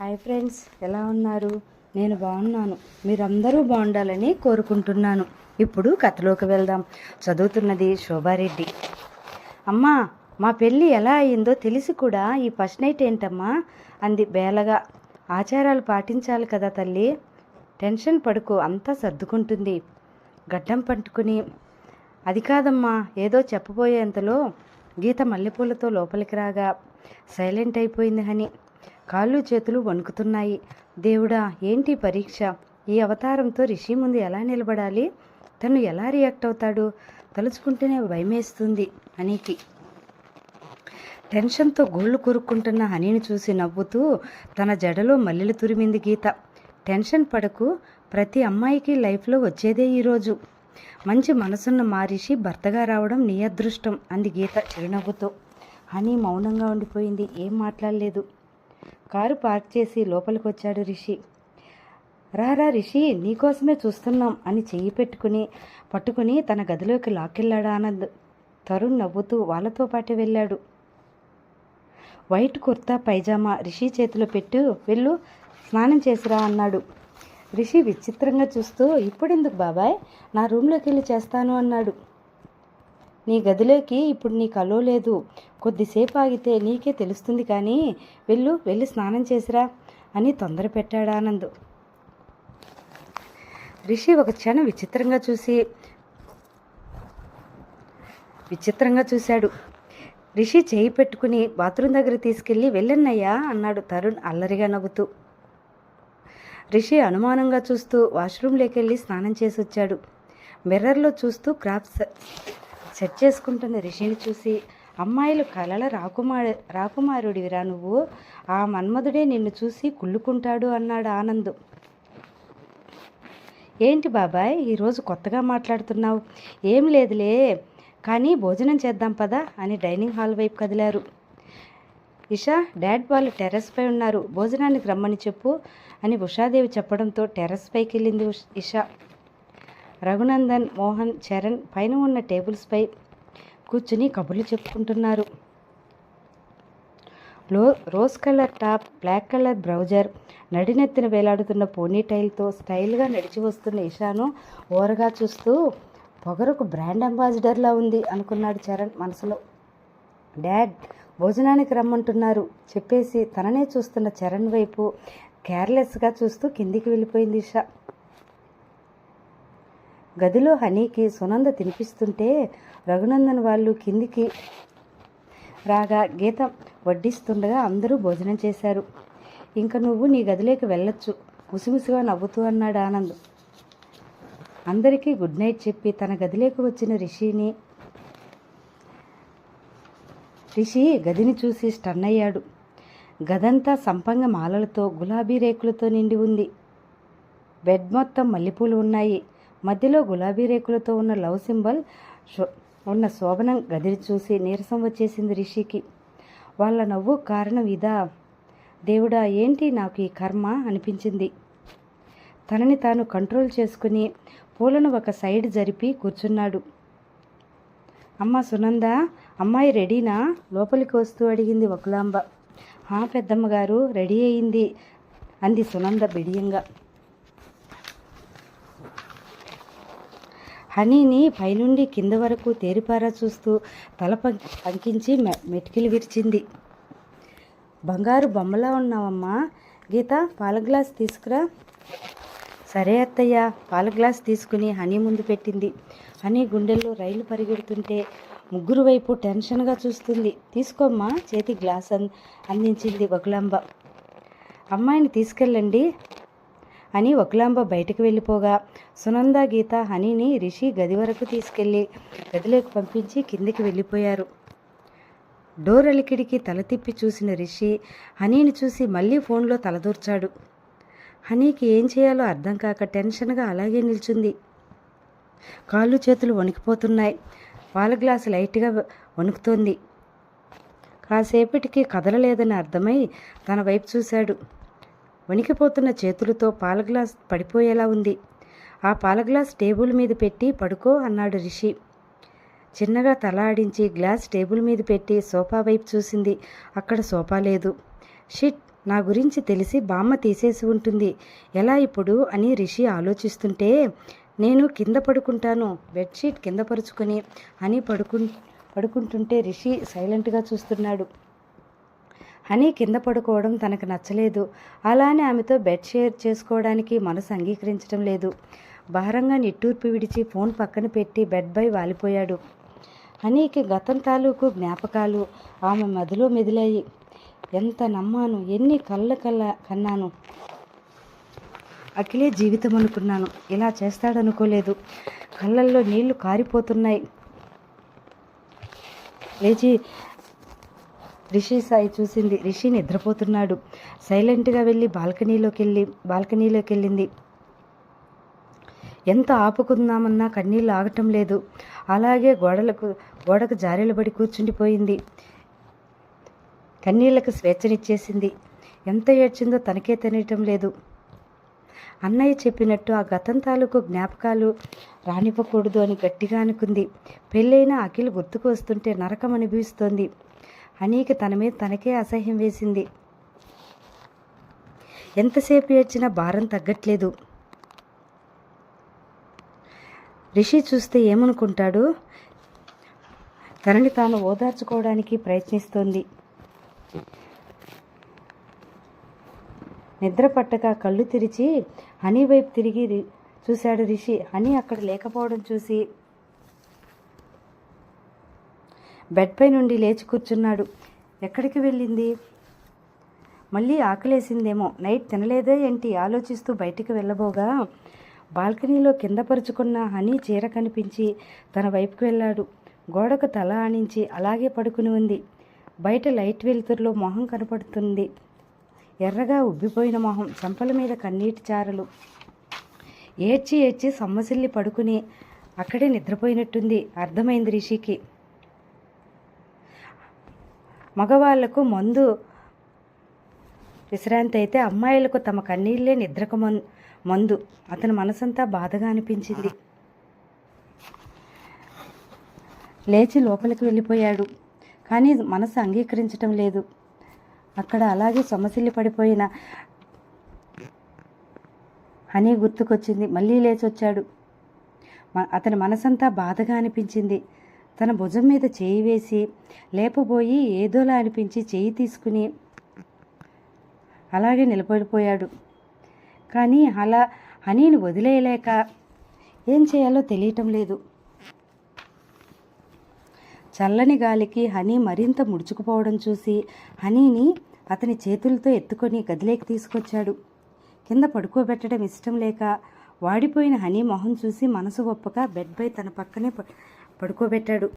Hi friends ఎలా ఉన్నారు? నేను బాగున్నాను. మీరందరూ బాగుండాలని కోరుకుంటున్నాను. ఇప్పుడు కథలోకి వెళ్దాం. చదువుతున్నది శోభారెడ్డి. అమ్మా మా పెళ్ళి ఎలా అయిందో తెలిసి కూడా ఈ ఫస్ట్ నైట్ ఏంటమ్మా? అంది బేలగా. ఆచారాలు పాటించాలి కదా తల్లి. టెన్షన్ పడుకో అంతా సర్దుకుంటుంది. గడ్డం పట్టుకుని అది కాదమ్మా ఏదో చెప్పబోయేంతలో గీత మల్లెపూలతో లోపలికి రాగా సైలెంట్ అయిపోయింది హని. కాళ్ళు చేతులు వణుకుతున్నాయి. దేవుడా ఏంటి పరీక్ష? ఈ అవతారంతో రిషి ముందు ఎలా నిలబడాలి? తను ఎలా రియాక్ట్ అవుతాడు? తలుచుకుంటేనే భయమేస్తుంది హనీకి టెన్షన్తో గోళ్ళు కొరుక్కుంటున్న హనీని చూసి నవ్వుతూ తన జడలో మల్లెలు తురిమింది గీత. టెన్షన్ పడకు ప్రతి అమ్మాయికి లైఫ్లో వచ్చేదే ఈరోజు మంచి మనసున్న మారిషి భర్తగా రావడం నీ అదృష్టం అంది గీత చిరునవ్వుతో. హనీ మౌనంగా ఉండిపోయింది ఏం మాట్లాడలేదు. కారు పార్క్ చేసి లోపలికి వచ్చాడు రిషి రారా రిషి నీకోసమే చూస్తున్నాం అని చెయ్యి పెట్టుకుని పట్టుకుని తన గదిలోకి లాక్కెళ్ళాడు ఆనంద్ తరుణ్ నవ్వుతూ వాళ్ళతో పాటు వెళ్ళాడు. వైట్ కుర్తా పైజామా రిషి చేతిలో పెట్టు వెళ్ళు స్నానం చేసిరా అన్నాడు. రిషి విచిత్రంగా చూస్తూ ఇప్పుడెందుకు బాబాయ్? నా రూమ్లోకి వెళ్ళి చేస్తాను అన్నాడు. నీ గదిలోకి ఇప్పుడు నీ కలో లేదు. కొద్దిసేపు ఆగితే నీకే తెలుస్తుంది కానీ వెళ్ళు వెళ్ళి స్నానం చేసిరా అని తొందర పెట్టాడు ఆనంద్. రిషి ఒక క్షణం విచిత్రంగా చూసి విచిత్రంగా చూశాడు. రిషి చేయి పెట్టుకుని బాత్రూమ్ దగ్గర తీసుకెళ్ళి వెళ్ళన్నయ్యా అన్నాడు తరుణ్ అల్లరిగా నవ్వుతూ. రిషి అనుమానంగా చూస్తూ వాష్రూమ్లోకి వెళ్ళి స్నానం చేసి వచ్చాడు మిర్రర్లో చూస్తూ క్రాఫ్ట్స్ సెట్ చేసుకుంటున్న రిషిని చూసి. అమ్మాయిలు కలల రాకుమారు రాకుమారుడివిరా నువ్వు? ఆ మన్మధుడే నిన్ను చూసి కుళ్ళుకుంటాడు అన్నాడు ఆనందు. ఏంటి బాబాయ్ ఈరోజు కొత్తగా మాట్లాడుతున్నావు. ఏం లేదులే కానీ భోజనం చేద్దాం పదా అని డైనింగ్ హాల్ వైపు కదిలారు. ఇషా డాడ్ వాళ్ళు టెర్రస్ పై ఉన్నారు. భోజనానికి రమ్మని చెప్పు అని ఉషాదేవి చెప్పడంతో టెర్రస్ పైకి వెళ్ళింది ఇషా. రఘునందన్ మోహన్ చరణ్ పైన ఉన్న టేబుల్స్పై కూర్చుని కబుర్లు చెప్పుకుంటున్నారు. లో rose colour top black colour browser నడినెత్తిన వేలాడుతున్న పోనీ టైల్తో స్టైల్గా నడిచి వస్తున్న ఇషాను ఓరగా చూస్తూ పొగరకు బ్రాండ్ అంబాసిడర్లా ఉంది అనుకున్నాడు చరణ్ మనసులో. డాడ్ భోజనానికి రమ్మంటున్నారు. చెప్పేసి తననే చూస్తున్న చరణ్ వైపు కేర్లెస్గా చూస్తూ కిందికి వెళ్ళిపోయింది ఇషా. గదిలో హనీకి సునంద తినిపిస్తుంటే రఘునందన్ వాళ్ళు కిందికి రాగా గీత వడ్డిస్తుండగా అందరూ భోజనం చేశారు. ఇంకా నువ్వు నీ గదిలోకి వెళ్ళొచ్చు. ముసిముసిగా నవ్వుతూ అన్నాడు ఆనంద్. అందరికీ గుడ్ నైట్ చెప్పి తన గదిలోకి వచ్చిన రిషిని రిషి గదిని చూసి స్టన్ అయ్యాడు. గదంతా సంపంగ మాలలతో గులాబీ రేకులతో నిండి ఉంది. బెడ్ మొత్తం మల్లెపూలు ఉన్నాయి. మధ్యలో గులాబీ రేకులతో ఉన్న లవ్ సింబల్ ఉన్న శోభనం గదిని చూసి నీరసం వచ్చేసింది రిషికి. వాళ్ళ నవ్వు కారణం ఇదా? దేవుడా ఏంటి నాకు ఈ కర్మ? అనిపించింది. తనని తాను కంట్రోల్ చేసుకుని పూలను ఒక సైడ్ జరిపి కూర్చున్నాడు. అమ్మ సునంద అమ్మాయి రెడీనా? లోపలికి వస్తూ అడిగింది ఒకలాంబ హా పెద్దమ్మ గారు రెడీ అయింది అంది సునంద బిడియంగా. హనీని పైనుండి కింద వరకు తేరిపారా చూస్తూ తల పంకించి మె- మెటికిలు విరిచింది. బంగారు బొమ్మలా ఉన్నావమ్మా. గీత పాల గ్లాస్ తీసుకురా. సరే అత్తయ్య పాల గ్లాస్ తీసుకుని హనీ ముందు పెట్టింది. హనీ గుండెల్లో రైలు పరిగెడుతుంటే ముగ్గురు వైపు టెన్షన్గా చూస్తుంది. తీసుకోమ్మా చేతి గ్లాస్ అందించింది వకులాంబ. అమ్మాయిని తీసుకెళ్ళండి. అని ఒకలాంబ బయటకు వెళ్ళిపోగా సునంద గీత హనీని రిషి గది వరకు తీసుకెళ్ళి గదిలోకి పంపించి కిందికి వెళ్ళిపోయారు. డోర్ అలికిడికి తల తిప్పి చూసిన రిషి హనీని చూసి మళ్ళీ ఫోన్లో తలదూర్చాడు. హనీకి ఏం చేయాలో అర్థం కాక టెన్షన్గా అలాగే నిల్చుంది. కాళ్ళు చేతులు వణికిపోతున్నాయి. పాల గ్లాసు లైట్గా వణుకుతోంది. కాసేపటికి కదలలేదని అర్థమై తన వైపు చూశాడు. వణికిపోతున్న చేతులతో పాల గ్లాస్ పడిపోయేలా ఉంది. ఆ పాల గ్లాస్ టేబుల్ మీద పెట్టి పడుకో అన్నాడు రిషి. చిన్నగా తల ఆడించి గ్లాస్ టేబుల్ మీద పెట్టి సోఫా వైపు చూసింది. అక్కడ సోఫా లేదు. షిట్ నా గురించి తెలిసి బామ్మ తీసేసి ఉంటుంది. ఎలా ఇప్పుడు అని రిషి ఆలోచిస్తుంటే నేను కింద పడుకుంటాను బెడ్షీట్ కింద పరుచుకొని అని పడుకు పడుకుంటుంటే రిషి సైలెంట్గా చూస్తున్నాడు. హనీ కింద పడుకోవడం తనకు నచ్చలేదు. అలానే ఆమెతో బెడ్ షేర్ చేసుకోవడానికి మనసు అంగీకరించడం లేదు. భారంగా నిట్టూర్పు విడిచి ఫోన్ పక్కన పెట్టి బెడ్ బై వాలిపోయాడు. హనీకి గతం తాలూకు జ్ఞాపకాలు ఆమె మదిలో మెదిలాయి. ఎంత నమ్మాను ఎన్ని కళ్ళ కళ్ళ కన్నాను. అఖిలే జీవితం అనుకున్నాను. ఇలా చేస్తాడనుకోలేదు. కళ్ళల్లో నీళ్ళు కారిపోతున్నాయి. లేచి రిషి సాయి చూసింది. రిషి నిద్రపోతున్నాడు. సైలెంట్గా వెళ్ళి బాల్కనీలోకి వెళ్ళి బాల్కనీలోకి వెళ్ళింది ఎంత ఆపుకుందామన్నా కన్నీళ్ళు ఆగటం లేదు. అలాగే గోడలకు గోడకు జారీలబడి కూర్చుండిపోయింది. కన్నీళ్ళకు స్వేచ్ఛనిచ్చేసింది. ఎంత ఏడ్చిందో తనకే తెలియటం లేదు. అన్నయ్య చెప్పినట్టు ఆ గతం తాలూకు జ్ఞాపకాలు రానివ్వకూడదు అని గట్టిగా అనుకుంది. పెళ్ళైన అఖిల్ గుర్తుకు వస్తుంటే నరకం అనిపిస్తోంది అనీకి తన మీద తనకే అసహ్యం వేసింది. ఎంతసేపు ఏడ్చినా భారం తగ్గట్లేదు. రిషి చూస్తే ఏమనుకుంటాడు? తనని తాను ఓదార్చుకోవడానికి ప్రయత్నిస్తోంది. నిద్ర పట్టక కళ్ళు తెరిచి హనీ వైపు తిరిగి రి- చూశాడు రిషి. హనీ అక్కడ లేకపోవడం చూసి బెడ్పై నుండి లేచి కూర్చున్నాడు. ఎక్కడికి వెళ్ళింది? మళ్ళీ ఆకలేసిందేమో. నైట్ తినలేదే ఏంటి? ఆలోచిస్తూ బయటికి వెళ్ళబోగా. బాల్కనీలో కింద పరుచుకున్న హనీ చీర కనిపించి తన వైపుకు వెళ్ళాడు. గోడకు తల ఆనించి అలాగే పడుకుని ఉంది. బయట లైట్ వెలుతురులో మొహం కనపడుతుంది. ఎర్రగా ఉబ్బిపోయిన మొహం చెంపల మీద కన్నీటి చారలు. ఏడ్చి ఏడ్చి సమ్మసిల్లి పడుకుని అక్కడే నిద్రపోయినట్టుంది. అర్థమైంది రిషికి. మగవాళ్ళకు మందు. విశ్రాంతి అయితే అమ్మాయిలకు తమ కన్నీళ్ళే నిద్రకు మందు మందు. అతని మనసంతా బాధగా అనిపించింది. లేచి లోపలికి వెళ్ళిపోయాడు. కానీ మనసు అంగీకరించటం లేదు. అక్కడ అలాగే సొమసిల్లి పడిపోయిన హనీ గుర్తుకొచ్చింది. మళ్ళీ లేచి వచ్చాడు అతని మనసంతా బాధగా అనిపించింది. తన భుజం మీద చేయి వేసి లేపబోయి ఏదోలా అనిపించి చేయి తీసుకుని అలాగే నిలబడిపోయాడు. కానీ అలా హనీని వదిలేయలేక ఏం చేయాలో తెలియటం లేదు. చల్లని గాలికి హనీ మరింత ముడుచుకుపోవడం చూసి హనీని అతని చేతులతో ఎత్తుకొని గదిలోకి తీసుకొచ్చాడు. కింద పడుకోబెట్టడం ఇష్టం లేక వాడిపోయిన హనీ మొహం చూసి మనసు ఒప్పక బెడ్పై తన పక్కనే పడుకోబెట్టాడు.